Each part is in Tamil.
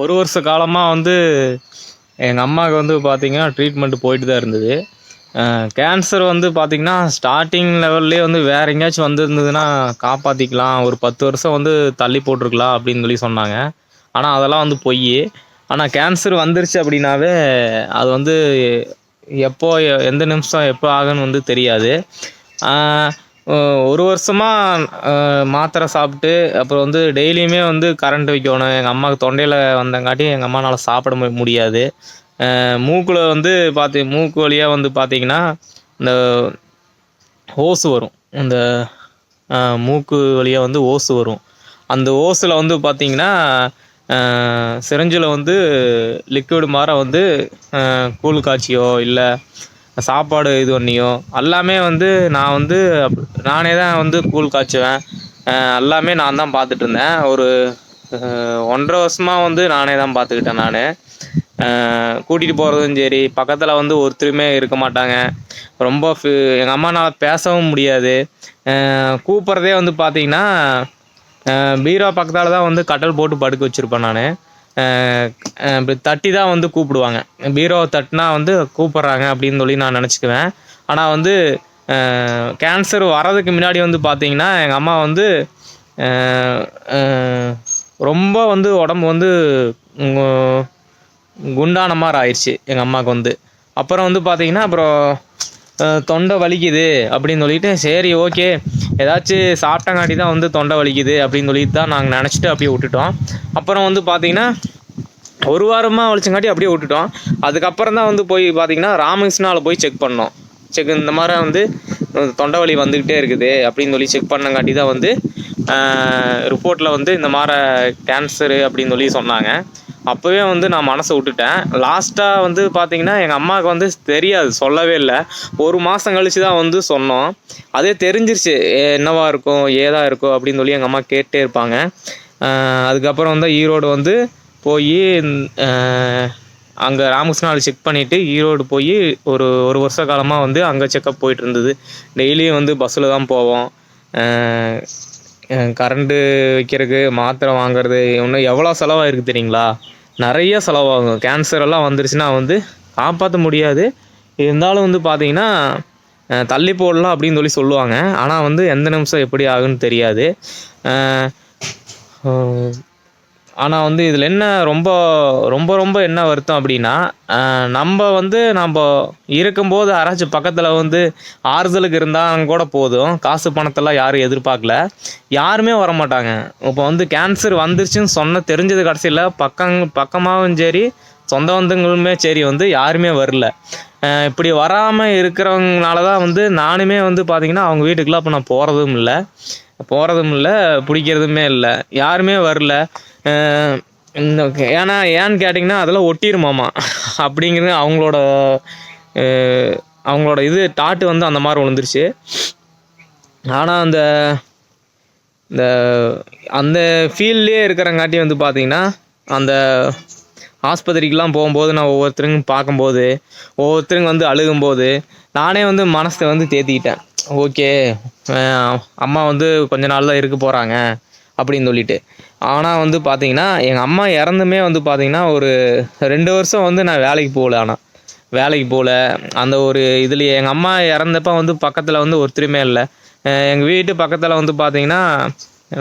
ஒரு வருஷ காலமாக வந்து எங்கள் அம்மாவுக்கு வந்து பார்த்திங்கன்னா ட்ரீட்மெண்ட் போயிட்டு தான் இருந்தது. கேன்சர் வந்து பார்த்திங்கன்னா ஸ்டார்டிங் லெவல்லே வந்து வேறு எங்கேயாச்சும் வந்திருந்ததுன்னா காப்பாற்றிக்கலாம் ஒரு பத்து வருஷம் வந்து தள்ளி போட்டிருக்கலாம் அப்படின்னு சொல்லி சொன்னாங்க. ஆனால் அதெல்லாம் வந்து பொய். ஆனால் கேன்சர் வந்துருச்சு அப்படின்னாவே அது வந்து எப்போ எந்த நிமிஷம் எப்போ ஆகுன்னு வந்து தெரியாது. ஒரு வருஷமாக மாத்திரை சாப்பிட்டு அப்புறம் வந்து டெய்லியுமே வந்து கரண்ட் வைக்கணும். எங்கள் அம்மாவுக்கு தொண்டையில் வந்தங்காட்டி எங்கள் அம்மானால் சாப்பிட முடியாது. மூக்கில் வந்து பார்த்து மூக்கு வழியாக வந்து பார்த்தீங்கன்னா இந்த ஓசு வரும். இந்த மூக்கு வழியாக வந்து ஓசு வரும். அந்த ஓஸில் வந்து பார்த்தீங்கன்னா சிரஞ்சில் வந்து லிக்விட் மாற வந்து கூழ் காய்ச்சியோ இல்லை சாப்பாடு இது பண்ணியும். எல்லாமே வந்து நான் வந்து அப்- நானே தான் வந்து கூழ் காய்ச்சுவேன். எல்லாமே நான் தான் பார்த்துட்டு இருந்தேன். ஒரு ஒன்றரை வருஷமாக வந்து நானே தான் பார்த்துக்கிட்டேன் நான். கூட்டிகிட்டு போகிறதும் சரி பக்கத்தில் வந்து ஒருத்தருமே இருக்க மாட்டாங்க. ரொம்ப எங்கள் அம்மானால் பேசவும் முடியாது. கூப்பிட்றதே வந்து பார்த்தீங்கன்னா பீரோ பக்கத்தால் தான் வந்து கட்டல் போட்டு படுக்க வச்சுருப்பேன் நான். இப்படி தட்டி தான் வந்து கூப்பிடுவாங்க. பீரோவை தட்டினா வந்து கூப்பிட்றாங்க அப்படின்னு சொல்லி நான் நினச்சிக்குவேன். ஆனால் வந்து கேன்சர் வர்றதுக்கு முன்னாடி வந்து பார்த்தீங்கன்னா எங்கள் அம்மா வந்து ரொம்ப வந்து உடம்பு வந்து குண்டான மாதிரி ஆயிடுச்சு எங்கள் அம்மாவுக்கு வந்து. அப்புறம் வந்து பார்த்தீங்கன்னா அப்புறம் தொண்டை வலிக்குது அப்படின்னு சொல்லிட்டு சரி ஓகே. ஏதாச்சும் சாப்பிட்டங்காட்டி தான் வந்து தொண்டை வலிக்குது அப்படின்னு சொல்லிட்டு தான் நாங்கள் நினச்சிட்டு அப்படியே விட்டுட்டோம். அப்புறம் வந்து பார்த்தீங்கன்னா ஒரு வாரமாக வலிச்சங்காட்டி அப்படியே விட்டுட்டோம். அதுக்கப்புறம் தான் வந்து போய் பார்த்தீங்கன்னா ராமகிருஷ்ணாவில் போய் செக் பண்ணோம். செக் இந்த மாதிரி வந்து தொண்டை வலி வந்துக்கிட்டே இருக்குது அப்படின்னு சொல்லி செக் பண்ணங்காட்டி தான் வந்து ரிப்போர்ட்டில் வந்து இந்த மாதிரி கேன்சரு அப்படின்னு சொல்லி சொன்னாங்க. அப்போவே வந்து நான் மனசை விட்டுட்டேன். லாஸ்ட்டாக வந்து பார்த்தீங்கன்னா எங்கள் அம்மாவுக்கு வந்து தெரியாது சொல்லவே இல்லை. ஒரு மாதம் கழிச்சு தான் வந்து சொன்னோம். அதே தெரிஞ்சிருச்சு என்னவா இருக்கும் ஏதா இருக்கும் அப்படின்னு சொல்லி எங்கள் அம்மா கேட்டே இருப்பாங்க. அதுக்கப்புறம் வந்து ஈரோடு வந்து போய் அங்கே ராமகிருஷ்ணாவில் செக் பண்ணிவிட்டு ஈரோடு போய் ஒரு ஒரு வருஷ காலமாக வந்து அங்கே செக்கப் போயிட்டு இருந்தது. டெய்லியும் வந்து பஸ்ஸில் தான் போவோம். கரண்ட்டு வைக்கிறதுக்கு மாத்திரை வாங்குறது இன்னும் எவ்வளோ செலவாயிருக்கு தெரியுங்களா? நிறைய செலவாகும். கேன்சர் எல்லாம் வந்துருச்சுன்னா வந்து காப்பாற்ற முடியாது. இருந்தாலும் வந்து பார்த்தீங்கன்னா தள்ளி போடலாம் அப்படின்னு சொல்லி சொல்லுவாங்க. ஆனால் வந்து எந்த நிமிஷம் எப்படி ஆகுன்னு தெரியாது. ஆனால் வந்து இதில் என்ன ரொம்ப ரொம்ப ரொம்ப என்ன வருத்தம் அப்படின்னா நம்ம வந்து நம்ம இருக்கும்போது யாராச்சும் பக்கத்தில் வந்து ஆறுதலுக்கு இருந்தால் கூட போதும். காசு பணத்தெல்லாம் யாரும் எதிர்பார்க்கல. யாருமே வர மாட்டாங்க இப்போ வந்து கேன்சர் வந்துருச்சுன்னு சொன்ன தெரிஞ்சது கடைசியில் பக்கம் பக்கமாகவும் சரி சொந்த வந்தங்களுமே சரி வந்து யாருமே வரல. இப்படி வராமல் இருக்கிறவங்கனால தான் வந்து நானுமே வந்து பார்த்திங்கன்னா அவங்க வீட்டுக்குலாம் இப்போ நான் போகிறதும் இல்லை. போகிறதும் இல்லை பிடிக்கிறதுமே இல்லை. யாருமே வரல. இந்த ஏன்னா ஏன்னு கேட்டிங்கன்னா அதெல்லாம் ஒட்டிருமாமா. அப்படிங்கிறது அவங்களோட அவங்களோட இது டாட்டு வந்து அந்த மாதிரி விழுந்துருச்சு. ஆனால் அந்த இந்த அந்த ஃபீல்ட்லேயே இருக்கிறங்காட்டி வந்து பார்த்திங்கன்னா அந்த ஆஸ்பத்திரிக்கெலாம் போகும்போது நான் ஒவ்வொருத்தருங்க பார்க்கும்போது ஒவ்வொருத்தருங்க வந்து அழுகும்போது நானே வந்து மனசை வந்து தேத்திக்கிட்டேன். ஓகே அம்மா வந்து கொஞ்ச நாள் தான் இருக்க போகிறாங்க அப்படின்னு சொல்லிட்டு. ஆனால் வந்து பார்த்தீங்கன்னா எங்கள் அம்மா இறந்துமே வந்து பார்த்தீங்கன்னா ஒரு ரெண்டு வருஷம் வந்து நான் வேலைக்கு போகல ஆனால் வேலைக்கு போகல. அந்த ஒரு இதுலேயே எங்கள் அம்மா இறந்தப்ப வந்து பக்கத்தில் வந்து ஒருத்தருமே இல்லை. எங்கள் வீட்டு பக்கத்தில் வந்து பார்த்தீங்கன்னா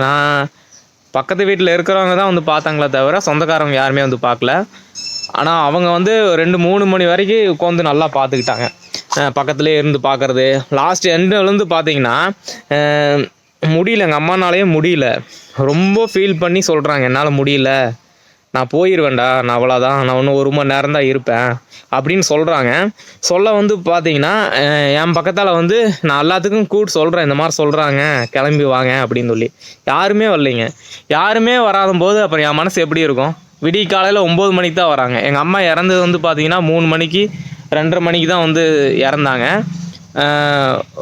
நான் பக்கத்து வீட்டில் இருக்கிறவங்க தான் வந்து பார்த்தாங்களே தவிர சொந்தக்காரங்க யாருமே வந்து பார்க்கல. ஆனால் அவங்க வந்து ரெண்டு மூணு மணி வரைக்கும் உட்காந்து நல்லா பார்த்துக்கிட்டாங்க. பக்கத்துலேயே இருந்து பார்க்கறது. லாஸ்ட் எண்டுலேருந்து பார்த்தீங்கன்னா முடியல. எங்கள் அம்மானாலேயே முடியல. ரொம்ப ஃபீல் பண்ணி சொல்கிறாங்க என்னால் முடியல. நான் போயிடுவேன்டா நான் அவ்வளோதான் நான் இன்னும் ஒரு மணி நேரம் தான் இருப்பேன் அப்படின்னு சொல்கிறாங்க சொல்ல வந்து பார்த்தீங்கன்னா என் பக்கத்தால் வந்து நான் எல்லாத்துக்கும் கூட்டு சொல்கிறேன் இந்த மாதிரி சொல்கிறாங்க கிளம்பி வாங்க அப்படின்னு சொல்லி. யாருமே வரலைங்க. யாருமே வராத போது அப்புறம் என் மனசு எப்படி இருக்கும்? விடிய காலையில் ஒம்பது மணிக்கு தான் வராங்க. எங்கள் அம்மா இறந்தது வந்து பார்த்தீங்கன்னா மூணு மணிக்கு ரெண்டரை மணிக்கு தான் வந்து இறந்தாங்க.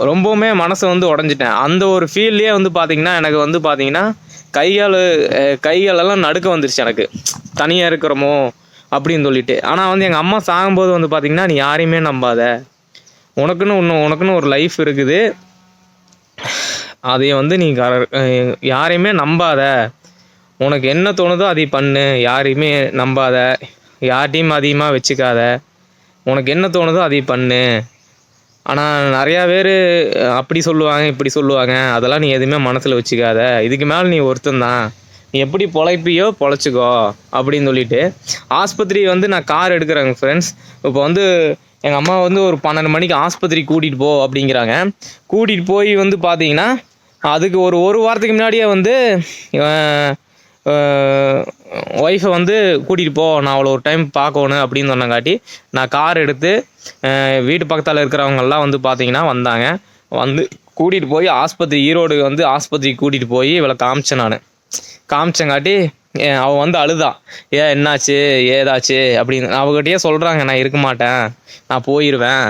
ரொம்பவுமே மனசு வந்து உடஞ்சிட்டேன். அந்த ஒரு ஃபீல்லே வந்து பார்த்தீங்கன்னா எனக்கு வந்து பார்த்தீங்கன்னா கையால் கைகளெல்லாம் நடுக்க வந்துருச்சு எனக்கு. தனியாக இருக்கிறோமோ அப்படின்னு சொல்லிட்டு. ஆனால் வந்து எங்கள் அம்மா சாகும்போது வந்து பார்த்திங்கன்னா நீ யாரையுமே நம்பாத. உனக்குன்னு இன்னும் உனக்குன்னு ஒரு லைஃப் இருக்குது. அதை வந்து நீ கர- யாரையுமே நம்பாத. உனக்கு என்ன தோணுதோ அதை பண்ணு. யாரையுமே நம்பாத. யார்ட்டையும் அதிகமாக வச்சுக்காத. உனக்கு என்ன தோணுதோ அதை பண்ணு. ஆனால் நிறையா பேர் அப்படி சொல்லுவாங்க இப்படி சொல்லுவாங்க. அதெல்லாம் நீ எதுவுமே மனசில் வச்சுக்காத. இதுக்கு மேலே நீ ஒருத்தந்தான் நீ எப்படி பொழைப்பியோ பொழைச்சிக்கோ அப்படின்னு சொல்லிட்டு ஆஸ்பத்திரி வந்து நான் கார் எடுக்கிறேங்க ஃப்ரெண்ட்ஸ் இப்போ வந்து எங்கள் அம்மா வந்து ஒரு பன்னெண்டு மணிக்கு ஆஸ்பத்திரி கூட்டிகிட்டு போ அப்படிங்கிறாங்க. கூட்டிகிட்டு போய் வந்து பார்த்தீங்கன்னா அதுக்கு ஒரு ஒரு வாரத்துக்கு முன்னாடியே வந்து ஒய்ஃபை வந்து கூட்டிகிட்டு போ நான் அவ்வளோ ஒரு டைம் பார்க்கணும் அப்படின்னு சொன்னங்காட்டி நான் கார் எடுத்து வீட்டு பக்கத்தில் இருக்கிறவங்கெல்லாம் வந்து பார்த்தீங்கன்னா வந்தாங்க. வந்து கூட்டிகிட்டு போய் ஆஸ்பத்திரி ஈரோடு வந்து ஆஸ்பத்திரி கூட்டிகிட்டு போய் இவளை காமிச்சேன் நான். காமிச்சங்காட்டி அஹ், வந்து அழுதா. ஏன் என்னாச்சு? ஏதாச்சு? அப்படின்னு. அவகிட்டயே சொல்கிறாங்க நான் இருக்க மாட்டேன். நான் போயிடுவேன்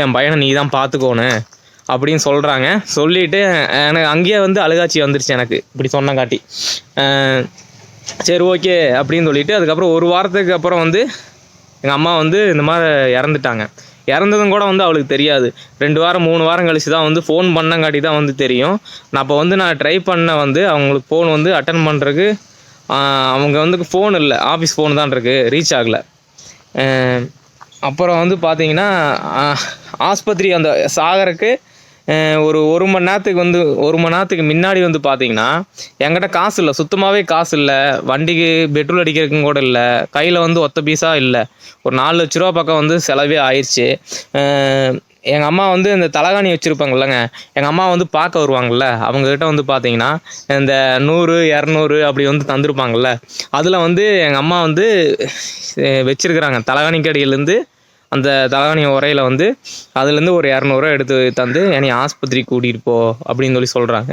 என் பையனை நீ தான் பார்த்துக்கோணும் அப்படின்னு சொல்கிறாங்க சொல்லிட்டு எனக்கு அங்கேயே வந்து அழுகாட்சி வந்துருச்சு எனக்கு. இப்படி சொன்னங்காட்டி. சரி ஓகே அப்படின்னு சொல்லிட்டு அதுக்கப்புறம் ஒரு வாரத்துக்கு அப்புறம் வந்து எங்கள் அம்மா வந்து இந்த மாதிரி இறந்துட்டாங்க. இறந்ததும் கூட வந்து அவளுக்கு தெரியாது. ரெண்டு வாரம் மூணு வாரம் கழிச்சு தான் வந்து ஃபோன் பண்ணங்காட்டி தான் வந்து தெரியும். நான் அப்போ வந்து நான் ட்ரை பண்ண வந்து அவங்களுக்கு ஃபோன் வந்து அட்டன் பண்ணுறதுக்கு அவங்க வந்து ஃபோன் இல்லை. ஆஃபீஸ் ஃபோன் தான் இருக்குது ரீச் ஆகலை. அப்புறம் வந்து பார்த்தீங்கன்னா ஆஸ்பத்திரி அந்த சாகருக்கு ஒரு ஒரு மணி நேரத்துக்கு வந்து ஒரு மணி நேரத்துக்கு முன்னாடி வந்து பார்த்தீங்கன்னா என்கிட்ட காசு இல்லை. சுத்தமாகவே காசு இல்லை. வண்டிக்கு பெட்ரோல் அடிக்கிறதுக்கும் கூட இல்லை. கையில் வந்து ஒத்த பீஸாக இல்லை. ஒரு நாலு லட்ச ரூபா பக்கம் வந்து செலவே ஆயிடுச்சு எங்கள் அம்மா வந்து இந்த தலகாணி வச்சுருப்பாங்கல்லங்க. எங்கள் அம்மா வந்து பார்க்க வருவாங்கள்ல அவங்கக்கிட்ட வந்து பார்த்தீங்கன்னா இந்த நூறு இரநூறு அப்படி வந்து தந்திருப்பாங்கல்ல. அதில் வந்து எங்கள் அம்மா வந்து வச்சுருக்குறாங்க. தலகாணி கடையிலேருந்து அந்த தலகாணி உரையில் வந்து அதுலேருந்து ஒரு இரநூறுவா எடுத்து தந்து என்னை ஆஸ்பத்திரி கூட்டிகிட்டு போ அப்படின்னு சொல்லி சொல்கிறாங்க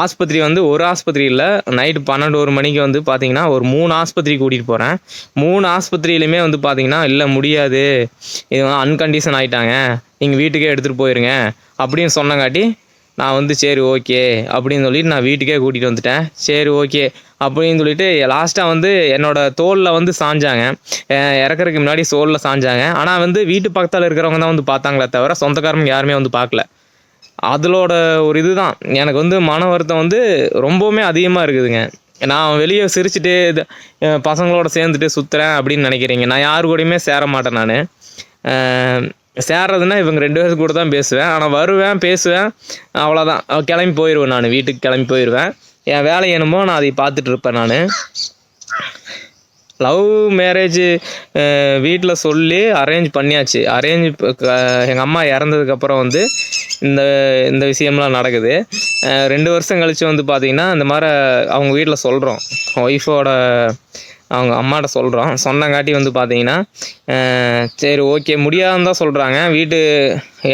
ஆஸ்பத்திரி வந்து ஒரு ஆஸ்பத்திரி இல்லை நைட்டு பன்னெண்டு ஒரு மணிக்கு வந்து பார்த்தீங்கன்னா ஒரு மூணு ஆஸ்பத்திரி கூட்டிகிட்டு போகிறேன் மூணு ஆஸ்பத்திரியிலுமே வந்து பார்த்தீங்கன்னா இல்லை முடியாது. இது அன்கண்டிஷன் ஆகிட்டாங்க நீங்கள் வீட்டுக்கே எடுத்துகிட்டு போயிருங்க அப்படின்னு சொன்னங்காட்டி நான் வந்து சரி ஓகே அப்படின்னு சொல்லிட்டு நான் வீட்டுக்கே கூட்டிகிட்டு வந்துட்டேன். சரி ஓகே. அப்படின்னு சொல்லிட்டு லாஸ்ட்டாக வந்து என்னோட தோலில் வந்து சாஞ்சாங்க. இறக்குறதுக்கு முன்னாடி சோலில் சாஞ்சாங்க. ஆனால் வந்து வீட்டு பக்கத்தில் இருக்கிறவங்க தான் வந்து பார்த்தாங்களே தவிர சொந்தக்காரங்க யாருமே வந்து பார்க்கல. அதிலோட ஒரு இதுதான். எனக்கு வந்து மன வருத்தம் வந்து ரொம்பவுமே அதிகமாக இருக்குதுங்க. நான் வெளியே சிரிச்சுட்டு இது, பசங்களோட சேர்ந்துட்டு சுற்றுறேன் அப்படின்னு நினைக்கிறீங்க. நான் யாரு கூடயுமே சேர மாட்டேன் நான். சேர்றதுன்னா இவங்க ரெண்டு பேருக்கு கூட தான் பேசுவேன். ஆனால் வருவேன் பேசுவேன் அவ்வளோதான் கிளம்பி போயிடுவேன் நான். வீட்டுக்கு கிளம்பி போயிடுவேன் என் வேலை என்னமோ நான் அதை பார்த்துட்டு இருப்பேன் நான். லவ் மேரேஜ் வீட்டில் சொல்லி அரேஞ்ச் பண்ணியாச்சு. அரேஞ்ச் எங்கள் அம்மா இறந்ததுக்கப்புறம் வந்து இந்த இந்த விஷயம்லாம் நடக்குது. ரெண்டு வருஷம் கழித்து வந்து பார்த்திங்கன்னா இந்த மாதிரி அவங்க வீட்டில் சொல்கிறோம் ஒய்ஃபோட அவங்க அம்மாட்ட சொல்கிறோம் சொன்னங்காட்டி வந்து பார்த்தீங்கன்னா சரி ஓகே முடியாதுன்னு தான் சொல்கிறாங்க வீட்டு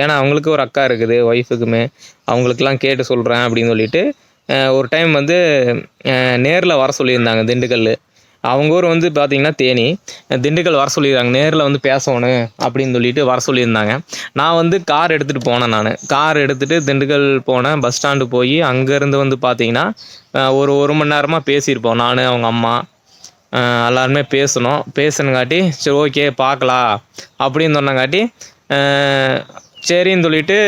ஏன்னா அவங்களுக்கு ஒரு அக்கா இருக்குது ஒய்ஃபுக்குமே அவங்களுக்கெல்லாம் கேட்டு சொல்கிறேன் அப்படின்னு சொல்லிட்டு ஒரு டைம் வந்து நேரில் வர சொல்லியிருந்தாங்க திண்டுக்கல் அவங்க ஊர் வந்து பார்த்தீங்கன்னா தேனி. திண்டுக்கல் வர சொல்லியிருந்தாங்க நேரில் வந்து பேசணும் அப்படின்னு சொல்லிட்டு வர சொல்லியிருந்தாங்க. நான் வந்து கார் எடுத்துகிட்டு போனேன் நான். கார் எடுத்துகிட்டு திண்டுக்கல் போனேன். பஸ் ஸ்டாண்டு போய் அங்கேருந்து வந்து பார்த்தீங்கன்னா ஒரு ஒரு மணி நேரமாக பேசியிருப்போம். நான் அவங்க அம்மா எல்லாருமே பேசணும். பேசுனங்காட்டி சரி ஓகே பார்க்கலாம் அப்படின்னு சொன்னங்காட்டி சரின்னு சொல்லிட்டு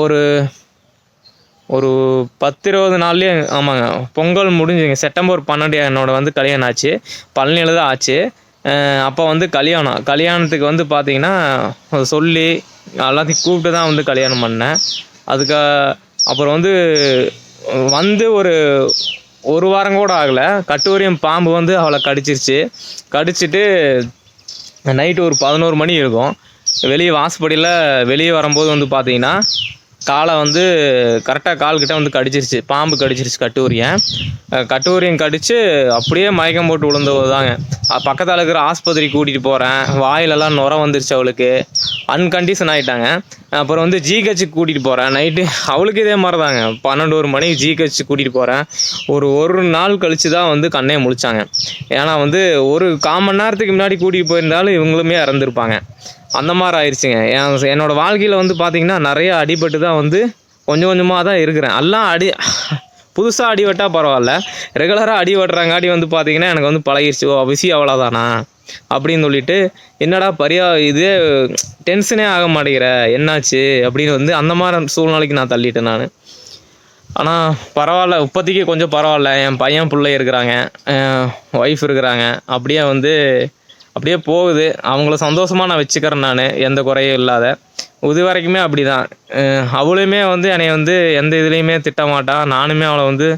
ஒரு ஒரு பத்து இருபது நாள்லேயே ஆமாங்க பொங்கல் முடிஞ்சுங்க செப்டம்பர் பன்னெண்டு என்னோட வந்து கல்யாணம் ஆச்சு. பழனியில் தான் ஆச்சு. அப்போ வந்து கல்யாணம். கல்யாணத்துக்கு வந்து பார்த்தீங்கன்னா சொல்லி எல்லாத்தையும் கூப்பிட்டு தான் வந்து கல்யாணம் பண்ணேன். அதுக்கு அப்புறம் வந்து வந்து ஒரு ஒரு வாரம் கூட ஆகலை. கட்டுவரியும் பாம்பு வந்து அவளை கடிச்சிருச்சு. கடிச்சிட்டு நைட்டு ஒரு பதினோரு மணி இருக்கும். வெளியே வாசப்படியில் வெளியே வரும்போது வந்து பார்த்தீங்கன்னா காலை வந்து கரெக்டாக கால் கிட்ட வந்து கடிச்சிருச்சு. பாம்பு கடிச்சிருச்சு கட்டுவரியன் அஹ் கட்டுவரியன் அப்படியே மயக்கம் போட்டு விழுந்தது தாங்க பக்கத்தில் இருக்கிற ஆஸ்பத்திரி கூட்டிகிட்டு போகிறேன் வாயிலெல்லாம் நுர வந்துருச்சு அவளுக்கு. அன்கண்டிஷன் ஆகிட்டாங்க அப்புறம் வந்து ஜிஹெச்சுக்கு கூட்டிகிட்டு போகிறேன் நைட்டு அவளுக்கு இதே மாதிரி தாங்க பன்னெண்டு ஒரு மணிக்கு ஜிஹெச் கூட்டிகிட்டு போகிறேன் ஒரு ஒரு நாள் கழிச்சு தான் வந்து கண்ணே முழிச்சாங்க. ஏன்னா வந்து ஒரு கால் மணி நேரத்துக்கு முன்னாடி கூட்டிகிட்டு போயிருந்தாலும் இவங்களுமே இறந்துருப்பாங்க. அந்த மாதிரி ஆயிடுச்சுங்க என் வாழ்க்கையில் வந்து பார்த்திங்கன்னா நிறைய அடிபட்டு தான் வந்து கொஞ்சம் கொஞ்சமாக தான் இருக்கிறேன். எல்லாம் அடி புதுசாக அடிபட்டா பரவாயில்ல. ரெகுலராக அடி வெட்டுறாங்காட்டி வந்து பார்த்தீங்கன்னா எனக்கு வந்து பழகிடுச்சு ஓ அவசியம் அவ்வளோதானா அப்படின்னு சொல்லிட்டு என்னடா பரியா இதே டென்ஷனே ஆக மாட்டேங்கிற. என்னாச்சு? அப்படின்னு வந்து அந்த மாதிரி சூழ்நிலைக்கு நான் தள்ளிட்டேன் நான். ஆனால் பரவாயில்ல. இப்போதைக்கு கொஞ்சம் பரவாயில்ல. என் பையன் பிள்ளை இருக்கிறாங்க. ஒய்ஃப் இருக்கிறாங்க. அப்படியே வந்து அப்படியே போகுது. அவங்கள சந்தோஷமாக நான் வச்சுக்கிறேன் நான். எந்த குறையும் இல்லாத. இது வரைக்குமே அப்படி தான் அவளுமே வந்து என்னை வந்து எந்த இதுலேயுமே திட்டமாட்டா நானுமே அவளை வந்து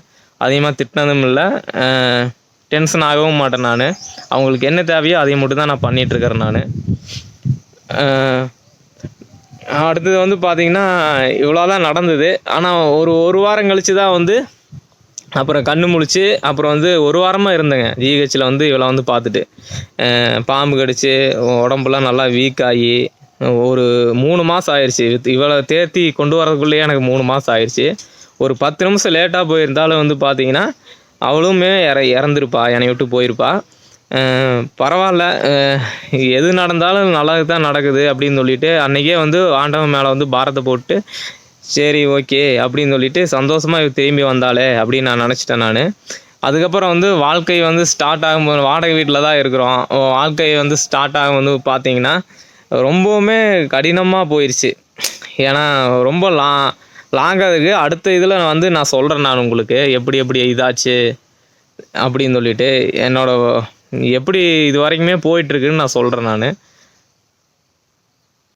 அதிகமாக திட்டினதும் இல்லை. டென்ஷன் ஆகவும் மாட்டேன் நான். அவங்களுக்கு என்ன தேவையோ அதை மட்டும் தான் நான் பண்ணிகிட்ருக்கிறேன் நான். அடுத்தது வந்து பார்த்திங்கன்னா இவ்வளோ தான் நடந்தது. ஆனால் ஒரு ஒரு வாரம் கழித்து தான் வந்து அப்புறம் கண்ணு முழிச்சு அப்புறம் வந்து ஒரு வாரமாக இருந்தேங்க. ஜிஹெச்சில் வந்து இவளை வந்து பார்த்துட்டு பாம்பு கடிச்சு உடம்புலாம் நல்லா வீக் ஆகி ஒரு மூணு மாதம் ஆயிடுச்சு இவளை தேர்த்தி கொண்டு வரதுக்குள்ளேயே எனக்கு மூணு மாதம் ஆயிடுச்சு ஒரு பத்து நிமிஷம் லேட்டாக போயிருந்தாலும் வந்து பார்த்தீங்கன்னா அவளுமே இற இறந்துருப்பா என்னை விட்டு போயிருப்பா. பரவாயில்ல எது நடந்தாலும் நல்லது தான் நடக்குது அப்படின்னு சொல்லிட்டு அன்றைக்கே வந்து ஆண்டவன் மேலே வந்து பாரத்தை போட்டு சரி ஓகே அப்படின்னு சொல்லிட்டு சந்தோஷமாக இவ திரும்பி வந்தாளே அப்படின்னு நான் நினச்சிட்டேன் நான். அதுக்கப்புறம் வந்து வாழ்க்கை வந்து ஸ்டார்ட் ஆகும்போது வாடகை வீட்டில் தான் இருக்கிறோம். வாழ்க்கை வந்து ஸ்டார்ட் ஆகும் வந்து பார்த்தீங்கன்னா ரொம்பவுமே கடினமாக போயிடுச்சு ஏன்னா ரொம்ப லா லாங்காக இருக்குது அடுத்த இதில் வந்து நான் சொல்கிறேன் நான் உங்களுக்கு எப்படி எப்படி இதாச்சு அப்படின்னு சொல்லிட்டு என்னோட எப்படி இது வரைக்குமே போயிட்டுருக்குன்னு நான் சொல்கிறேன் நான்.